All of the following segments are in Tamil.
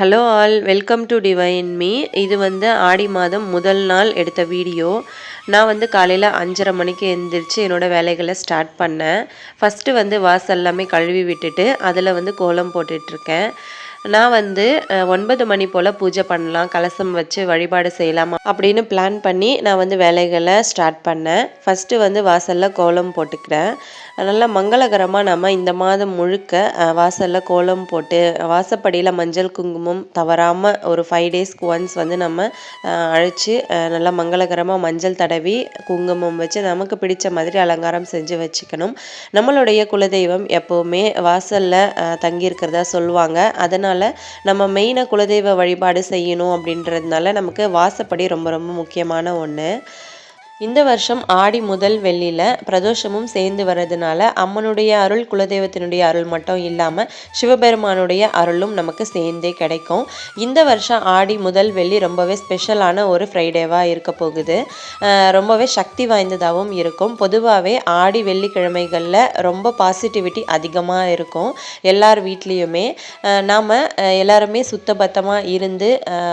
Hello all welcome to divine me இது வந்து ஆடி மாதம் முதல் நாள் எடுத்த வீடியோ. நான் வந்து காலையில் அஞ்சரை மணிக்கு எழுந்திரிச்சு என்னோடய வேலைகளை ஸ்டார்ட் பண்ணேன். ஃபஸ்ட்டு வந்து வாசல் எல்லாமே கழுவி விட்டுட்டு அதில் வந்து கோலம் போட்டுட்ருக்கேன். நான் வந்து ஒன்பது மணி போல் பூஜை பண்ணலாம் கலசம் வச்சு வழிபாடு செய்யலாம் அப்படின்னு பிளான் பண்ணி நான் வந்து வேலைகளை ஸ்டார்ட் பண்ணேன். ஃபஸ்ட்டு வந்து வாசலில் கோலம் போட்டுக்கிறேன். நல்லா மங்களகரமாக நம்ம இந்த மாதம் முழுக்க வாசலில் கோலம் போட்டு வாசப்படியில் மஞ்சள் குங்குமம் தவறாமல் ஒரு ஃபைவ் டேஸ்க்கு ஒன்ஸ் வந்து நம்ம அழைச்சி அழைச்சு நல்லா மங்களகரமாக மஞ்சள் தடவி குங்குமம் வச்சு நமக்கு பிடிச்ச மாதிரி அலங்காரம் செஞ்சு வச்சுக்கணும். நம்மளுடைய குலதெய்வம் எப்போவுமே வாசலில் தங்கியிருக்கிறதா சொல்லுவாங்க. அதனால் நம்ம மெயினாக குலதெய்வ வழிபாடு செய்யணும் அப்படின்றதுனால நமக்கு வாசப்படி ரொம்ப ரொம்ப முக்கியமான ஒன்று இந்த வருஷம் ஆடி முதல் வெள்ளியில் பிரதோஷமும் சேர்ந்து வர்றதுனால அம்மனுடைய அருள் குலதெய்வத்தினுடைய அருள் மட்டும் இல்லாமல் சிவபெருமானுடைய அருளும் நமக்கு சேர்ந்தே கிடைக்கும். இந்த வருஷம் ஆடி முதல் வெள்ளி ரொம்பவே ஸ்பெஷலான ஒரு ஃப்ரைடேவாக இருக்க போகுது. ரொம்பவே சக்தி வாய்ந்ததாகவும் இருக்கும். பொதுவாகவே ஆடி வெள்ளிக்கிழமைகளில் ரொம்ப பாசிட்டிவிட்டி அதிகமாக இருக்கும். எல்லார் வீட்லேயுமே. நாம் எல்லாருமே சுத்தபத்தமாக இருந்து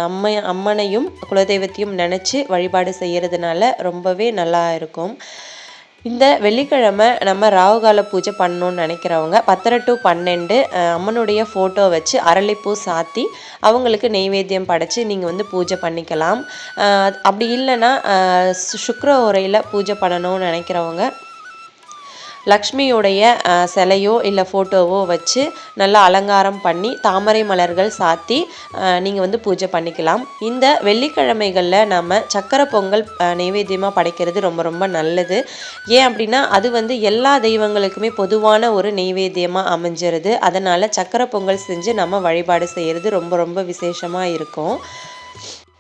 அம்மை அம்மனையும் குலதெய்வத்தையும் நினச்சி வழிபாடு செய்கிறதுனால ரொம்ப ரொம்பவே நல்லா இருக்கும். இந்த வெள்ளிக்கிழமை நம்ம ராகுகால பூஜை பண்ணணும்னு நினைக்கிறவங்க பத்தரை டு பன்னெண்டு அம்மனுடைய ஃபோட்டோ வச்சு அரளிப்பூ சாத்தி அவங்களுக்கு நெய்வேத்தியம் படைச்சி நீங்கள் வந்து பூஜை பண்ணிக்கலாம். அப்படி இல்லைன்னா அஹ், சு- உரையில் பூஜை பண்ணணும்னு நினைக்கிறவங்க லக்ஷ்மியுடைய சிலையோ இல்லை ஃபோட்டோவோ வச்சு நல்லா அலங்காரம் பண்ணி தாமரை மலர்கள் சாத்தி நீங்கள் வந்து பூஜை பண்ணிக்கலாம். இந்த வெள்ளிக்கிழமைகளில் நம்ம சக்கரை பொங்கல் நைவேத்தியமாக படைக்கிறது ரொம்ப ரொம்ப நல்லது. ஏன் அப்படின்னா அது வந்து எல்லா தெய்வங்களுக்குமே பொதுவான ஒரு நெய்வேத்தியமாக அமைஞ்சிருது. அதனால் சக்கரை பொங்கல் செஞ்சு நம்ம வழிபாடு செய்கிறது ரொம்ப ரொம்ப விசேஷமாக இருக்கும்.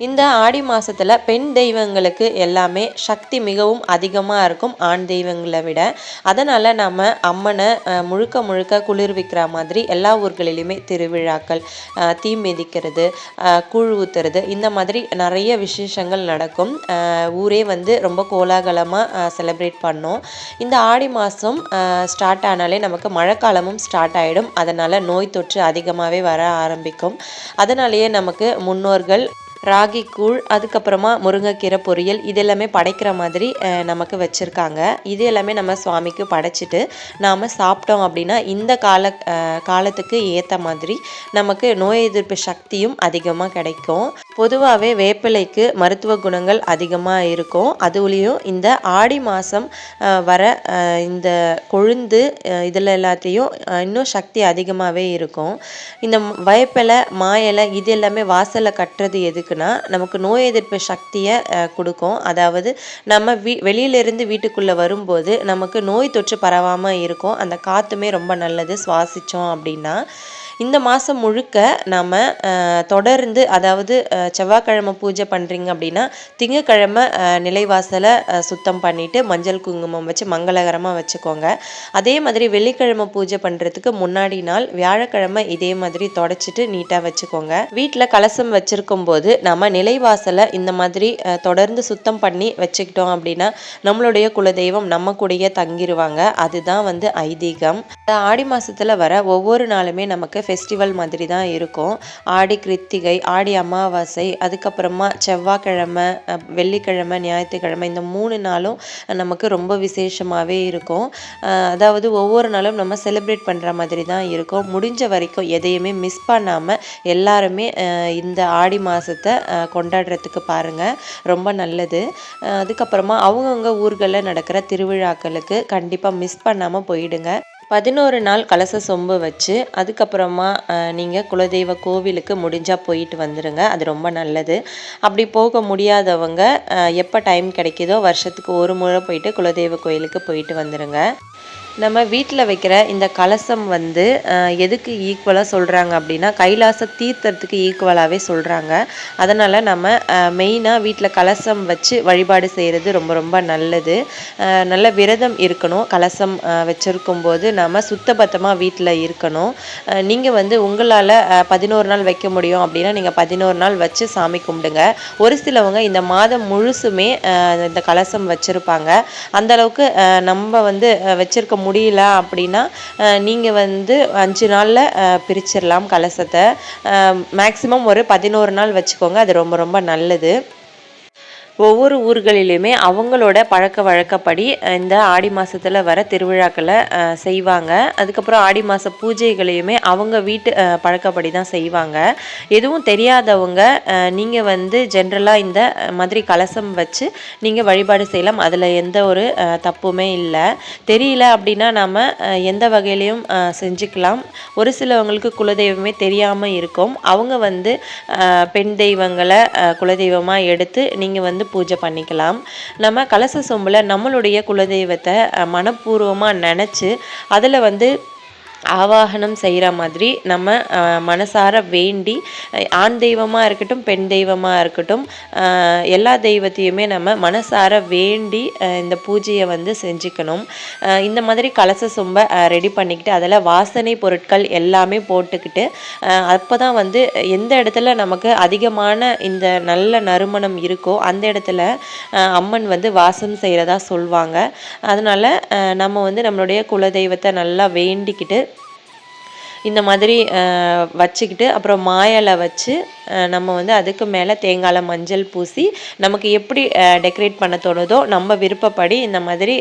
இந்த ஆடி மாசத்துல பெண் தெய்வங்களுக்கு எல்லாமே சக்தி மிகவும் அதிகமாக இருக்கும் ஆண் தெய்வங்களை விட. அதனால் நம்ம அம்மனை முழுக்க முழுக்க குளிர்விக்கிற மாதிரி எல்லா ஊர்களிலுமே திருவிழாக்கள் தீ மிதிக்கிறது கூழ் ஊத்துறது இந்த மாதிரி நிறைய விசேஷங்கள் நடக்கும். ஊரே வந்து ரொம்ப கோலாகலமாக செலிப்ரேட் பண்ணோம். இந்த ஆடி மாதம் ஸ்டார்ட் ஆனாலே நமக்கு மழைக்காலமும் ஸ்டார்ட் ஆகிடும் அதனால் நோய் தொற்று அதிகமாகவே வர ஆரம்பிக்கும். அதனாலேயே நமக்கு முன்னோர்கள் ராகி கூழ் அதுக்கப்புறமா முருங்கைக்கீரை பொரியல் இது எல்லாமே படைக்கிற மாதிரி நமக்கு வச்சுருக்காங்க. இது எல்லாமே நம்ம சுவாமிக்கு படைச்சிட்டு நாம் சாப்பிட்டோம் அப்படின்னா இந்த கால காலத்துக்கு ஏற்ற மாதிரி நமக்கு நோய் எதிர்ப்பு சக்தியும் அதிகமாக கிடைக்கும். பொதுவாகவே வேப்பிலைக்கு மருத்துவ குணங்கள் அதிகமாக இருக்கும். அதுலேயும் இந்த ஆடி மாதம் வர இந்த கொழுந்து இதில் எல்லாத்தையும் இன்னும் சக்தி அதிகமாகவே இருக்கும். இந்த வேப்பிலை மா இலை இது எல்லாமே வாசலில் கட்டுறது எதுக்குன்னா நமக்கு நோய் எதிர்ப்பு சக்தியை கொடுக்கும். அதாவது நம்ம வீ வெளியிலேருந்து வீட்டுக்குள்ளே வரும்போது நமக்கு நோய் தொற்று பரவாமல் இருக்கும். அந்த காற்றுமே ரொம்ப நல்லது. சுவாசித்தோம் அப்படின்னா இந்த மாதம் முழுக்க நாம் தொடர்ந்து அதாவது செவ்வாய்க்கிழமை பூஜை பண்ணுறீங்க அப்படின்னா திங்கக்கிழமை நிலைவாசலை சுத்தம் பண்ணிவிட்டு மஞ்சள் குங்குமம் வச்சு மங்களகரமாக வச்சுக்கோங்க. அதே மாதிரி வெள்ளிக்கிழமை பூஜை பண்ணுறதுக்கு முன்னாடி நாள் வியாழக்கிழமை இதே மாதிரி தொடச்சிட்டு நீட்டாக வச்சுக்கோங்க. வீட்டில் கலசம் வச்சுருக்கும் போது நம்ம நிலைவாசலை இந்த மாதிரி தொடர்ந்து சுத்தம் பண்ணி வச்சுக்கிட்டோம் அப்படின்னா நம்மளுடைய குலதெய்வம் நம்ம கூடயே தங்கிடுவாங்க அதுதான் வந்து ஐதீகம். ஆடி மாதத்தில் வர ஒவ்வொரு நாளுமே நமக்கு ஃபெஸ்டிவல் மாதிரி தான் இருக்கும். ஆடி கிருத்திகை ஆடி அமாவாசை அதுக்கப்புறமா செவ்வாய்க்கிழமை வெள்ளிக்கிழமை ஞாயிற்றுக்கிழமை இந்த மூணு நாளும் நமக்கு ரொம்ப விசேஷமாகவே இருக்கும். அதாவது ஒவ்வொரு நாளும் நம்ம செலிப்ரேட் பண்ணுற மாதிரி தான் இருக்கும். முடிஞ்ச வரைக்கும் எதையுமே மிஸ் பண்ணாமல் எல்லாருமே இந்த ஆடி மாதத்தை கொண்டாடுறதுக்கு பாருங்கள் ரொம்ப நல்லது. அதுக்கப்புறமா அவங்கவுங்க ஊர்களில் நடக்கிற திருவிழாக்களுக்கு கண்டிப்பாக மிஸ் பண்ணாமல் போயிடுங்க. பதினோரு நாள் கலச சொம்பு வச்சு அதுக்கப்புறமா நீங்கள் குலதெய்வ கோவிலுக்கு முடிஞ்சால் போயிட்டு வந்துடுங்க அது ரொம்ப நல்லது. அப்படி போக முடியாதவங்க எப்போ டைம் கிடைக்குதோ வருஷத்துக்கு ஒரு முறை போயிட்டு குலதெய்வ கோயிலுக்கு போயிட்டு வந்துடுங்க நம்ம வீட்டில் வைக்கிற இந்த கலசம் வந்து எதுக்கு ஈக்குவலாக சொல்கிறாங்க அப்படின்னா கைலாச தீர்த்தத்துக்கு ஈக்குவலாகவே சொல்கிறாங்க அதனால் நம்ம மெயினாக வீட்டில் கலசம் வச்சு வழிபாடு செய்கிறது ரொம்ப ரொம்ப நல்லது. நல்ல விரதம் இருக்கணும். கலசம் வச்சுருக்கும் போது நம்ம சுத்தபத்தமாக வீட்டில் இருக்கணும். நீங்கள் வந்து உங்களால் பதினோரு நாள் வைக்க முடியும் அப்படின்னா நீங்கள் பதினோரு நாள் வச்சு சாமி கும்பிடுங்க. ஒரு சிலவங்க இந்த மாதம் முழுசுமே இந்த கலசம் வச்சுருப்பாங்க. அந்த அளவுக்கு நம்ம வந்து வச்சுருக்க முடியல அப்படின்னா நீங்கள் வந்து அஞ்சு நாளில் பிரிச்சிடலாம் கலசத்தை. மேக்ஸிமம் ஒரு பதினோரு நாள் வச்சுக்கோங்க. அது ரொம்ப ரொம்ப நல்லது. ஒவ்வொரு ஊர்களிலுமே அவங்களோட பழக்க வழக்கப்படி இந்த ஆடி மாதத்தில் வர திருவிழாக்களை செய்வாங்க. அதுக்கப்புறம் ஆடி மாத பூஜைகளையுமே அவங்க வீட்டு பழக்கப்படி தான் செய்வாங்க. எதுவும் தெரியாதவங்க நீங்கள் வந்து ஜென்ரலாக இந்த மாதிரி கலசம் வச்சு நீங்கள் வழிபாடு செய்யலாம். அதில் எந்த ஒரு தப்புமே இல்லை. தெரியல அப்படின்னா நம்ம எந்த வகையிலையும் செஞ்சுக்கலாம். ஒரு சிலவங்களுக்கு குலதெய்வமே தெரியாமல் இருக்கும். அவங்க வந்து பெண் தெய்வங்களை குலதெய்வமாக எடுத்து நீங்கள் வந்து பூஜை பண்ணிக்கலாம். நம்ம கலச சொம்பில் நம்மளுடைய குலதெய்வத்தை மனப்பூர்வமாக நினச்சி அதில் வந்து ஆவாகனம் செய்கிற மாதிரி நம்ம மனசார வேண்டி ஆண் தெய்வமாக இருக்கட்டும் பெண் தெய்வமாக இருக்கட்டும் எல்லா தெய்வத்தையுமே நம்ம மனசார வேண்டி இந்த பூஜையை வந்து செஞ்சுக்கணும். இந்த மாதிரி கலச சொம்பை ரெடி பண்ணிக்கிட்டு அதில் வாசனை பொருட்கள் எல்லாமே போட்டுக்கிட்டு அப்போ தான் வந்து எந்த இடத்துல நமக்கு அதிகமான இந்த நல்ல நறுமணம் இருக்கோ அந்த இடத்துல அம்மன் வந்து வாசம் செய்கிறதா சொல்லுவாங்க அதனால் நம்ம வந்து நம்மளுடைய குலதெய்வத்தை நல்லா வேண்டிக்கிட்டு இந்த மாதிரி வச்சுக்கிட்டு அப்புறம் மாயலை வச்சு நம்ம வந்து அதுக்கு மேலே தேங்காயில் மஞ்சள் பூசி நமக்கு எப்படி டெக்கரேட் பண்ண தோணுதோ நம்ம விருப்பப்படி இந்த மாதிரி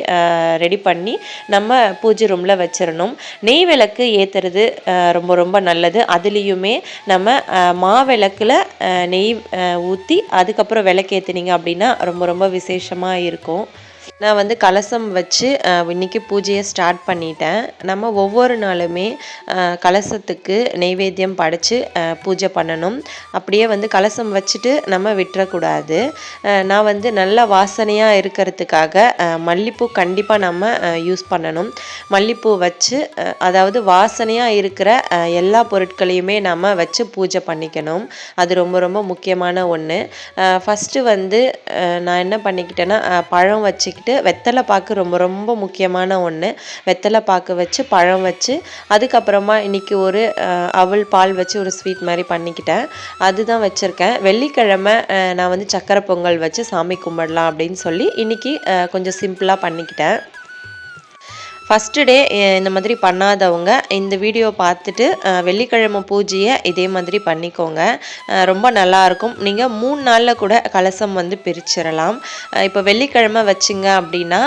ரெடி பண்ணி நம்ம பூஜை ரூமில் வச்சிடணும். நெய் விளக்கு ஏற்றுறது ரொம்ப ரொம்ப நல்லது. அதுலேயுமே நம்ம மாவிளக்கில் நெய் ஊற்றி அதுக்கப்புறம் விளக்கு ஏற்றுனீங்க அப்படின்னா ரொம்ப ரொம்ப விசேஷமாக இருக்கும். நான் வந்து கலசம் வச்சு இன்றைக்கி பூஜையை ஸ்டார்ட் பண்ணிட்டேன். நம்ம ஒவ்வொரு நாளுமே கலசத்துக்கு நெய்வேத்தியம் படைச்சு பூஜை பண்ணணும். அப்படியே வந்து கலசம் வச்சுட்டு நம்ம விட்டுறக்கூடாது. நான் வந்து நல்ல வாசனையாக இருக்கிறதுக்காக மல்லிப்பூ கண்டிப்பாக நம்ம யூஸ் பண்ணணும். மல்லிப்பூ வச்சு அதாவது வாசனையாக இருக்கிற எல்லா பொருட்களையுமே நம்ம வச்சு பூஜை பண்ணிக்கணும். அது ரொம்ப ரொம்ப முக்கியமான ஒன்று ஃபஸ்ட்டு வந்து நான் என்ன பண்ணிக்கிட்டேன்னா பழம் வச்சுக்கிட்டு வச்சுக்கிட்டு வெத்தலை பாக்கு ரொம்ப ரொம்ப முக்கியமான ஒன்று வெத்தலை பாக்கு வச்சு பழம் வச்சு அதுக்கப்புறமா இன்றைக்கி ஒரு அவள் பால் வச்சு ஒரு ஸ்வீட் மாதிரி பண்ணிக்கிட்டேன். அதுதான் வச்சுருக்கேன். வெள்ளிக்கிழமை நான் வந்து சக்கரை பொங்கல் வச்சு சாமி கும்பிடலாம் அப்படின்னு சொல்லி இன்றைக்கி கொஞ்சம் சிம்பிளாக பண்ணிக்கிட்டேன். ஃபஸ்ட்டு டே eh, இந்த மாதிரி பண்ணாதவங்க இந்த வீடியோ பார்த்துட்டு வெள்ளிக்கிழமை பூஜையை இதே மாதிரி பண்ணிக்கோங்க. ரொம்ப நல்லாயிருக்கும் நீங்கள் மூணு நாளில் கூட கலசம் வந்து பிரிச்சிடலாம் இப்போ வெள்ளிக்கிழமை வச்சிங்க அப்படின்னா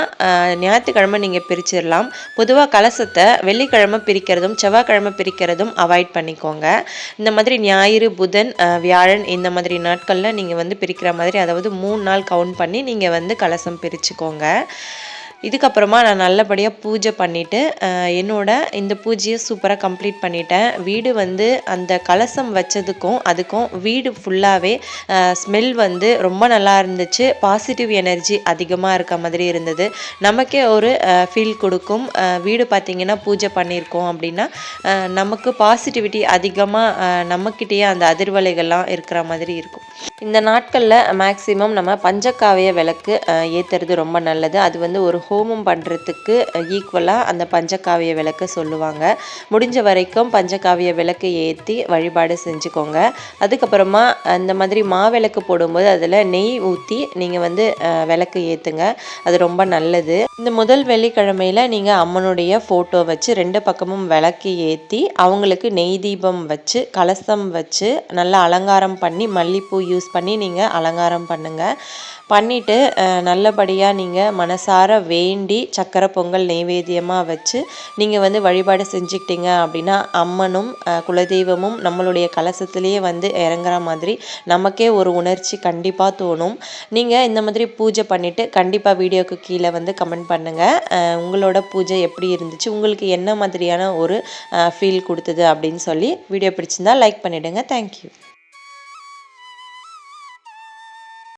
ஞாயிற்றுக்கிழமை நீங்கள் பிரிச்சிடலாம் பொதுவாக கலசத்தை வெள்ளிக்கிழமை பிரிக்கிறதும் செவ்வாய்க்கிழமை பிரிக்கிறதும் அவாய்ட் பண்ணிக்கோங்க. இந்த மாதிரி ஞாயிறு புதன் வியாழன் இந்த மாதிரி நாட்களில் நீங்கள் வந்து பிரிக்கிற மாதிரி அதாவது மூணு நாள் கவுண்ட் பண்ணி நீங்கள் வந்து கலசம் பிரிச்சுக்கோங்க. இதுக்கப்புறமா நான் நல்லபடியாக பூஜை பண்ணிவிட்டு என்னோட இந்த பூஜையை சூப்பராக கம்ப்ளீட் பண்ணிட்டேன். வீடு வந்து அந்த கலசம் வச்சதுக்கும் அதுக்கும் வீடு ஃபுல்லாகவே ஸ்மெல் வந்து ரொம்ப நல்லா இருந்துச்சு. பாசிட்டிவ் எனர்ஜி அதிகமாக இருக்க மாதிரி இருந்தது. நமக்கே ஒரு ஃபீல் கொடுக்கும். வீடு பார்த்திங்கன்னா பூஜை பண்ணியிருக்கோம் அப்படின்னா நமக்கு பாசிட்டிவிட்டி அதிகமாக நம்மக்கிட்டேயே அந்த அதிர்வலைகள்லாம் இருக்கிற மாதிரி இருக்கும். இந்த நாட்களில் மேக்ஸிமம் நம்ம பஞ்சக்காவிய விளக்கு ஏற்றுறது ரொம்ப நல்லது. அது வந்து ஒரு ஹோமம் பண்ணுறதுக்கு ஈக்குவலாக அந்த பஞ்சக்காவிய விளக்கு சொல்லுவாங்க. முடிஞ்ச வரைக்கும் பஞ்சகாவிய விளக்கு ஏற்றி வழிபாடு செஞ்சுக்கோங்க. அதுக்கப்புறமா அந்த மாதிரி மாவிளக்கு போடும்போது அதில் நெய் ஊற்றி நீங்கள் வந்து விளக்கு ஏற்றுங்க அது ரொம்ப நல்லது. இந்த முதல் வெள்ளிக்கிழமையில் நீங்கள் அம்மனுடைய ஃபோட்டோ வச்சு ரெண்டு பக்கமும் விளக்கு ஏற்றி அவங்களுக்கு நெய் தீபம் வச்சு கலசம் வச்சு நல்லா அலங்காரம் பண்ணி மல்லிப்பூ யூஸ் யூஸ் பண்ணி நீங்கள் அலங்காரம் பண்ணுங்கள் பண்ணிவிட்டு நல்லபடியாக நீங்கள் மனசார வேண்டி சக்கரை பொங்கல் நெய்வேத்தியமாக வச்சு நீங்கள் வந்து வழிபாடு செஞ்சுக்கிட்டீங்க அப்படின்னா அம்மனும் குலதெய்வமும் நம்மளுடைய கலசத்துலேயே வந்து இறங்குற மாதிரி நமக்கே ஒரு உணர்ச்சி கண்டிப்பாக தோணும். நீங்கள் இந்த மாதிரி பூஜை பண்ணிவிட்டு கண்டிப்பாக வீடியோக்கு கீழே வந்து கமெண்ட் பண்ணுங்கள் உங்களோட பூஜை எப்படி இருந்துச்சு? உங்களுக்கு என்ன மாதிரியான ஒரு ஃபீல் கொடுத்தது அப்படின்னு சொல்லி வீடியோ பிடிச்சிருந்தா லைக் பண்ணிவிடுங்க தேங்க்யூ